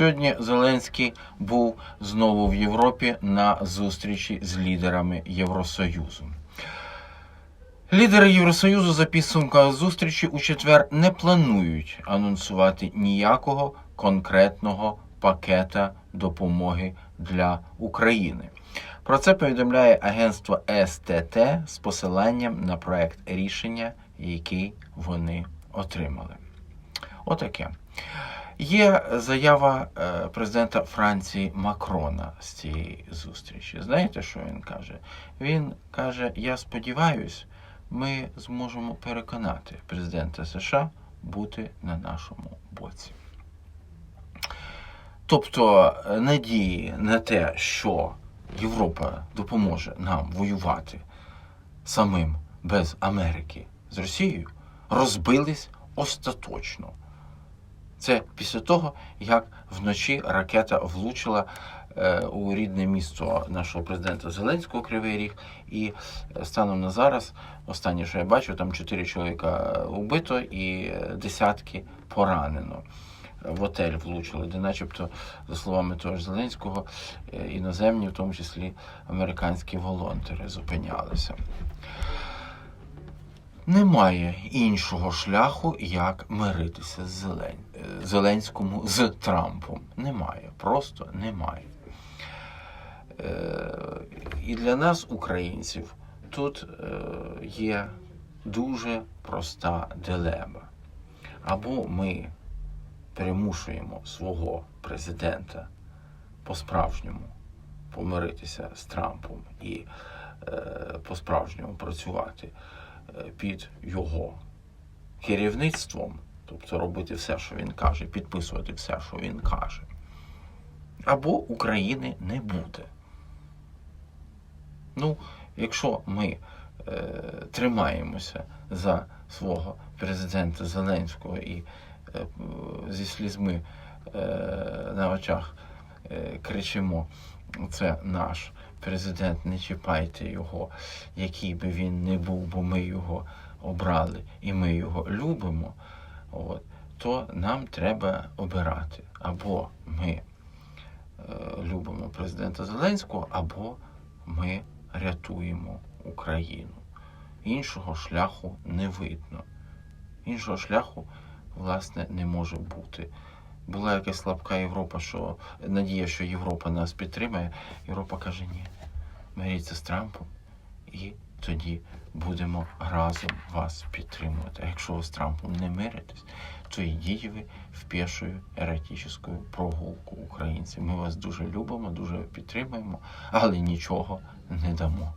Сьогодні Зеленський був знову в Європі на зустрічі з лідерами Євросоюзу. Лідери Євросоюзу за підсумками зустрічі у четвер не планують анонсувати ніякого конкретного пакета допомоги для України. Про це повідомляє агентство СТТ з посиланням на проект рішення, який вони отримали. Отаке. Є заява е, президента Франції Макрона з цієї зустрічі. Знаєте, що він каже? Він каже: Я сподіваюсь, ми зможемо переконати президента США бути на нашому боці. Тобто е, надії на те, що Європа допоможе нам воювати самим без Америки з Росією, розбились остаточно. Це після того, як вночі ракета влучила е, у рідне місто нашого президента Зеленського Кривий Ріг. І е, станом на зараз, останнє, що я бачу, там чотири чоловіка убито і е, десятки поранено. В отель влучили, де, начебто, за словами того ж Зеленського, е, іноземні, в тому числі американські волонтери, зупинялися. Немає іншого шляху, як миритися з Зелен... Зеленському з Трампом. Немає, просто немає. Е, І для нас, українців, тут е, є дуже проста дилема. Або ми примушуємо свого президента по-справжньому помиритися з Трампом і е, по-справжньому працювати під його керівництвом, тобто робити все, що він каже, підписувати все, що він каже. Або України не буде. Ну, якщо ми е, тримаємося за свого президента Зеленського і е, зі слізьми е, на очах е, кричимо: це наш президент, не чіпайте його, який би він не був, бо ми його обрали і ми його любимо, от, то нам треба обирати. Або ми е, любимо президента Зеленського, або ми рятуємо Україну. Іншого шляху не видно. Іншого шляху, власне, не може бути. Була якась слабка Європа, що надія, що Європа нас підтримає. Європа каже, ні, миріться з Трампом, і тоді будемо разом вас підтримувати. А якщо ви з Трампом не миритесь, то йдіть ви в пішу еретичну прогулку українці. Ми вас дуже любимо, дуже підтримуємо, але нічого не дамо.